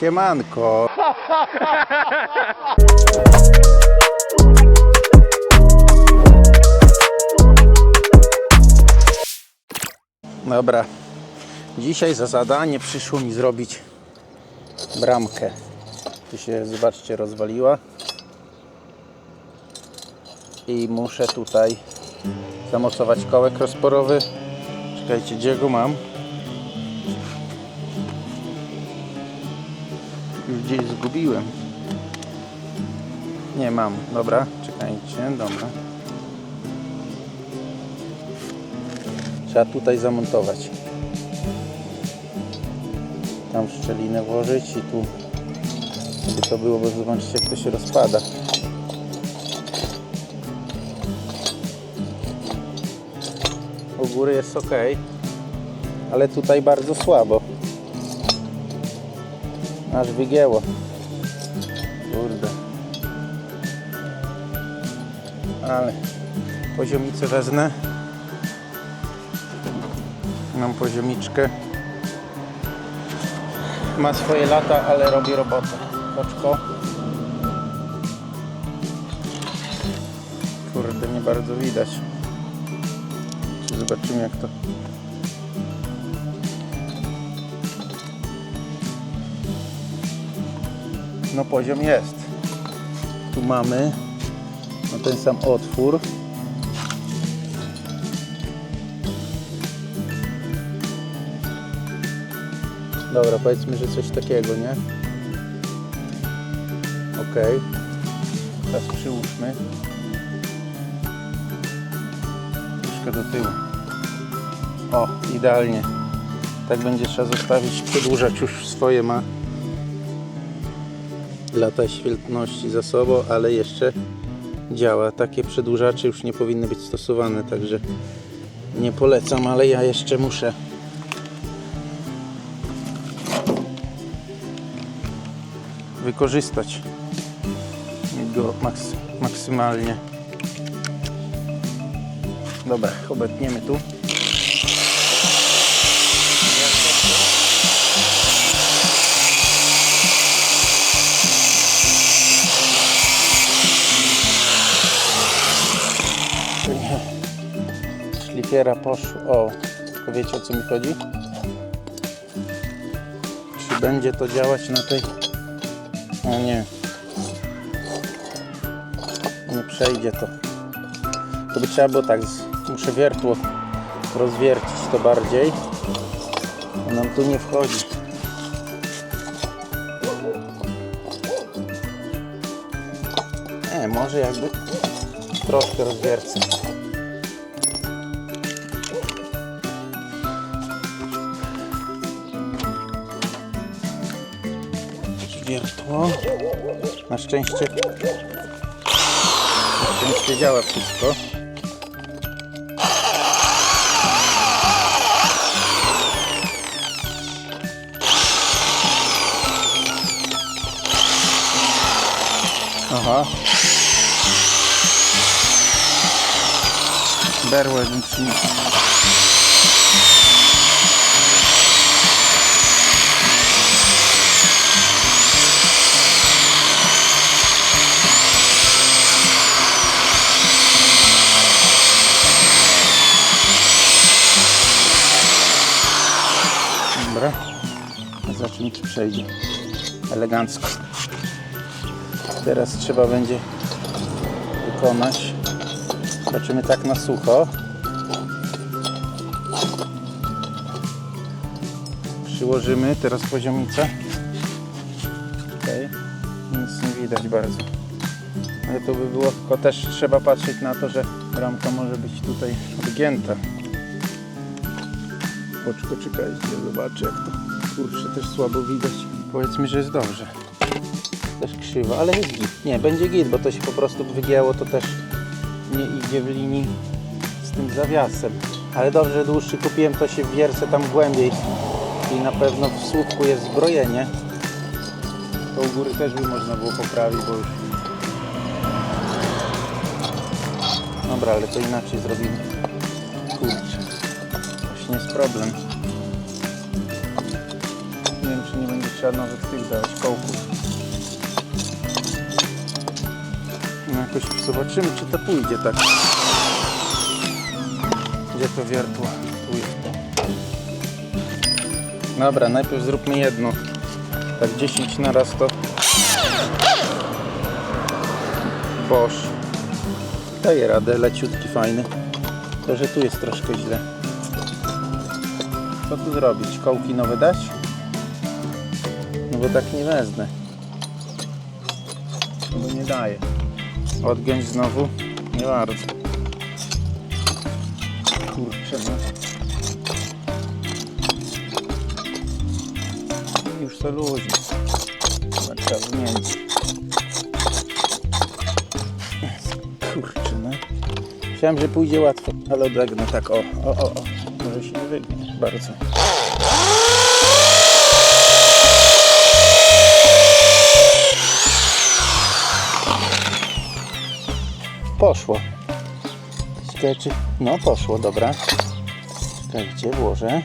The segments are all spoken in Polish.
Siemanko. Dobra. Dzisiaj za zadanie przyszło mi zrobić bramkę. Tu się, zobaczcie, rozwaliła. I muszę tutaj zamocować kołek rozporowy. Czekajcie, gdzie go mam? Gdzieś zgubiłem. Nie mam. Dobra, czekajcie, dobra. Trzeba tutaj zamontować. Tam szczelinę włożyć i tu żeby to było, bo jak to się rozpada. U góry jest ok, ale tutaj bardzo słabo. Aż wygięło. Kurde. Ale poziomicę wezmę. Mam poziomiczkę. Ma swoje lata, ale robi robotę. Oczko. Kurde, nie bardzo widać. Zobaczymy jak to. No poziom jest. Tu mamy no ten sam otwór. Dobra, powiedzmy, że coś takiego, nie? Ok. Teraz przyłóżmy. Troszkę do tyłu. O, idealnie. Tak będzie trzeba zostawić. Przedłużać już swoje ma lata świetności za sobą, ale jeszcze działa. Takie przedłużacze już nie powinny być stosowane, także nie polecam, ale ja jeszcze muszę wykorzystać go maks maksymalnie. Dobra, obetniemy tu. Szlifiera poszło. O, tylko wiecie o co mi chodzi? Czy będzie to działać na tej o nie. Nie przejdzie to. To by trzeba było tak. Muszę wiertło rozwiercić to bardziej. Bo nam tu nie wchodzi. Nie, może jakby troszkę rozwiercę. Na szczęście na szczęście działa wszystko. Aha. Bym przyniósł. Przejdzie. Elegancko. Teraz trzeba będzie wykonać. Zobaczymy tak na sucho. Przyłożymy teraz poziomicę. Okay. Nic nie widać bardzo. Ale to by było, tylko też trzeba patrzeć na to, że ramka może być tutaj odgięta. Poczko, czekajcie, zobaczę jak to kurczę też słabo widać. Powiedzmy, że jest dobrze. Też krzywo, ale jest git. Nie, będzie git, bo to się po prostu wygięło, to też nie idzie w linii z tym zawiasem. Ale dobrze, dłuższy kupiłem, to się wiercę tam głębiej i na pewno w słupku jest zbrojenie. To u góry też by można było poprawić, bo już... Dobra, ale to inaczej zrobimy. Kurczę. Właśnie jest problem. Nie wiem, czy nie będzie trzeba nowych tych kołków. No jakoś zobaczymy, czy to pójdzie tak. Gdzie to wiertło? Tu jest to. Dobra, najpierw zróbmy jedno. Tak 10 na raz to. Boż. Daje radę, leciutki, fajny. To, że tu jest troszkę źle. Co tu zrobić? Kołki nowe dać? No bo tak nie wezmę. No bo nie daje. Odgiąć znowu? Nie bardzo. Kurczę no. Już to luźno. Chyba trzeba wymienić. Kurczę no. Myślałem, że pójdzie łatwo, ale odegnę tak o, o, o, o. Może się nie wygnie bardzo. Poszło. Ciekawe czy... No poszło, dobra. Czekajcie, włożę.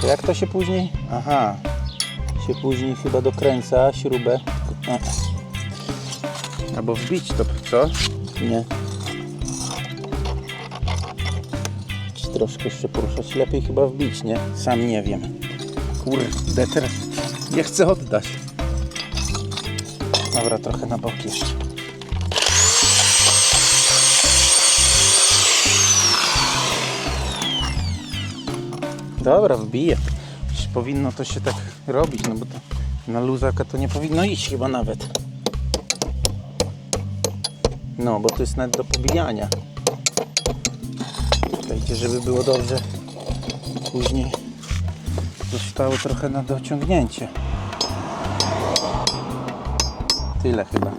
To jak to się później... Aha. Się później chyba dokręca śrubę. A. Albo wbić to, co? Nie. Czy troszkę jeszcze poruszać? Lepiej chyba wbić, nie? Sam nie wiem. Kurde, teraz nie chcę oddać. Dobra, trochę na bok jeszcze. Dobra, wbiję. Powinno to się tak robić, no bo to na luzaka to nie powinno iść chyba nawet. No, bo to jest nawet do pobijania. Czekajcie, żeby było dobrze. Później zostało trochę na dociągnięcie. Tyle chyba.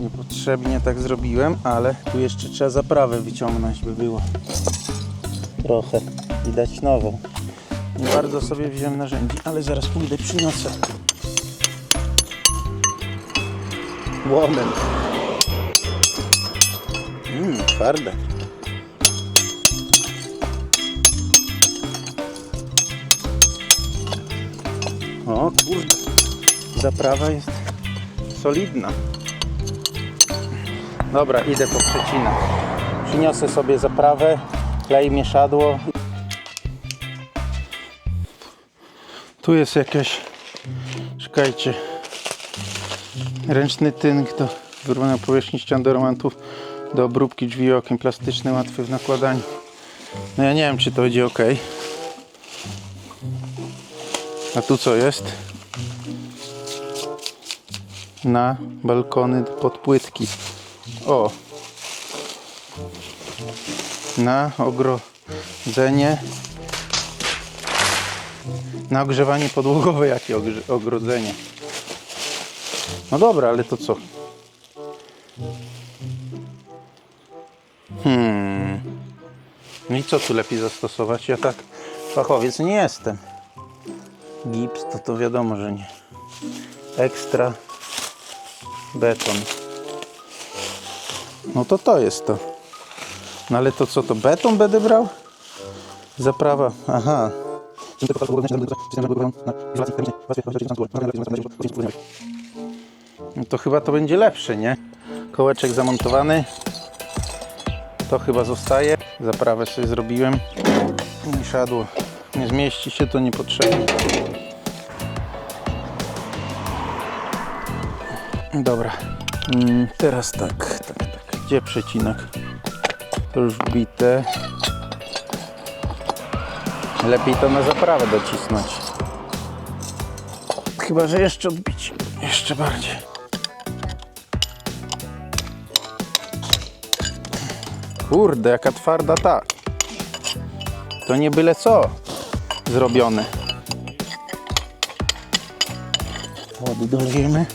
Niepotrzebnie tak zrobiłem, ale tu jeszcze trzeba zaprawę wyciągnąć, by było trochę i dać nową. Nie bardzo sobie wziąłem narzędzi, ale zaraz pójdę przyniosę. Łomem. Mmm, twarde. O kurde, zaprawa jest solidna. Dobra, idę po przecinak. Przyniosę sobie zaprawę, klej, mieszadło. Tu jest jakieś, czekajcie, ręczny tynk do wyrównania powierzchni ścian do remontów, do obróbki drzwi okien plastyczny, łatwy w nakładaniu. No ja nie wiem, czy to będzie ok. A tu co jest? Na balkony pod płytki. O! Na ogrodzenie. Na ogrzewanie podłogowe jakie ogrodzenie. No dobra, ale to co? Hmm. No i co tu lepiej zastosować? Ja tak fachowiec nie jestem. Gips to to wiadomo, że nie. Ekstra beton. No to to jest to. No ale to co to beton będę brał? Zaprawa. Aha. No to chyba to będzie lepsze, nie? Kołeczek zamontowany. To chyba zostaje. Zaprawę sobie zrobiłem. I siadło. Nie zmieści się to niepotrzebnie. Dobra. Mm, teraz tak, tak, tak. Gdzie przecinak? To już wbite. Lepiej to na zaprawę docisnąć. Chyba, że jeszcze odbić. Jeszcze bardziej. Kurde, jaka twarda ta. To nie byle co zrobione. Wody dolejemy.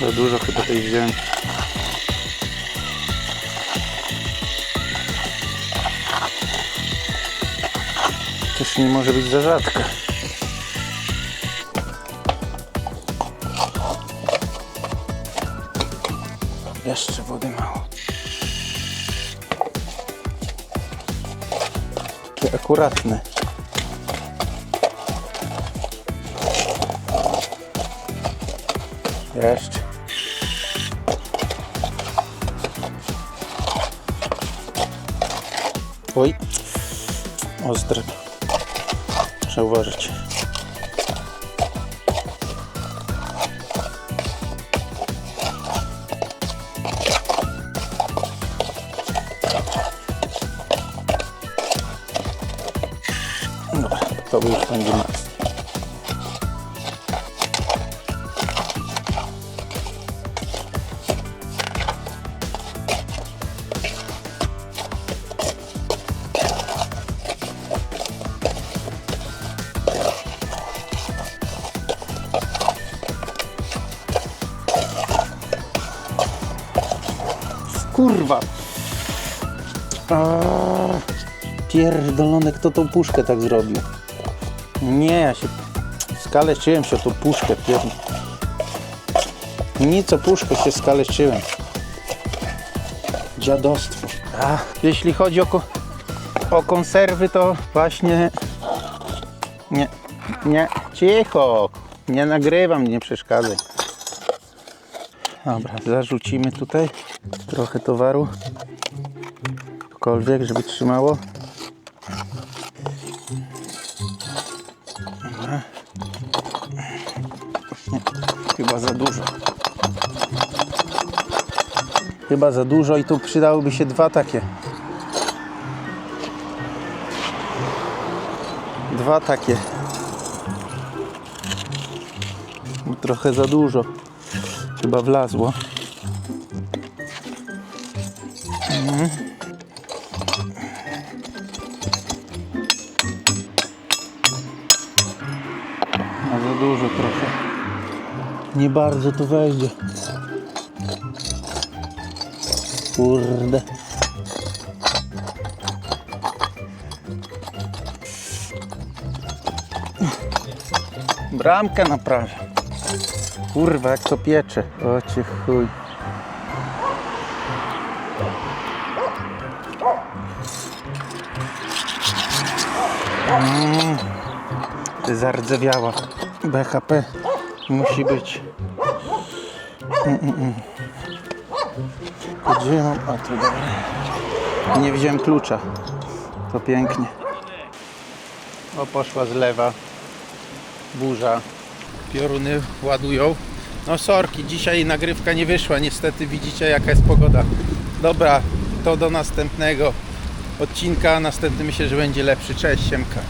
Za dużo chyba tej wziąłem. Nie może być za rzadka. Jeszcze wody mało. takie akuratne. Jeszcze. Oj, ostre. Trzeba uważać. Dobra, to już będzie mocne. Kurwa! Aaaa, pierdolony, kto tą puszkę tak zrobił? Nie, ja się skaleczyłem się tą puszkę, pierd... Nic o puszkę się skaleczyłem. Dziadostwo. A, jeśli chodzi o, ko- o konserwy, to właśnie... Nie, nie, cicho, nie nagrywam, nie przeszkadzaj. Dobra, zarzucimy tutaj trochę towaru. Cokolwiek, żeby trzymało. Chyba za dużo. Chyba za dużo i tu przydałyby się dwa takie. Dwa takie. Trochę za dużo. Chyba wlazło. A za dużo trochę. Nie bardzo to wejdzie. Kurde. Bramkę naprawia. Kurwa, jak to piecze. O cię chuj. zardzewiała. BHP musi być. Mm, mm, mm. Gdzie mam? A tu. Nie wziąłem klucza. To pięknie. O, poszła z lewa. Burza. Pioruny ładują. No sorki, dzisiaj nagrywka nie wyszła. Niestety widzicie jaka jest pogoda. Dobra, to do następnego odcinka. Następny myślę, że będzie lepszy. Cześć, Siemka.